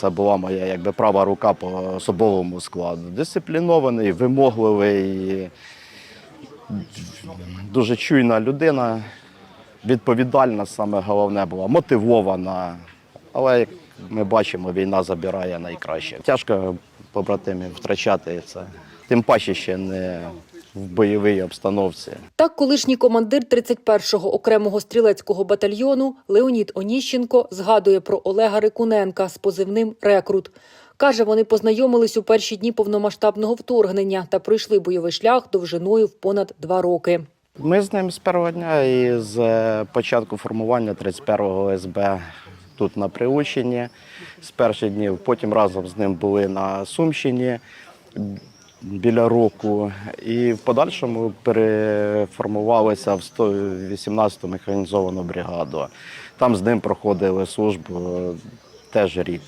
Це була моя якби права рука по особовому складу. Дисциплінований, вимогливий, дуже чуйна людина, відповідальна, саме головне була, мотивована. Але як ми бачимо, війна забирає найкраще. Тяжко побратимів втрачати це. Тим паче ще не в бойовій обстановці. Так, колишній командир 31-го окремого стрілецького батальйону Леонід Оніщенко згадує про Олега Рикуненка з позивним Рекрут. Каже, вони познайомились у перші дні повномасштабного вторгнення та пройшли бойовий шлях довжиною в понад два роки. Ми з ним з першого дня і з е, початку формування 31-го СБ тут на Приученні з перших днів. Потім разом з ним були на Сумщині біля року. І в подальшому переформувалися в 118-ту механізовану бригаду. Там з ним проходили службу теж рік.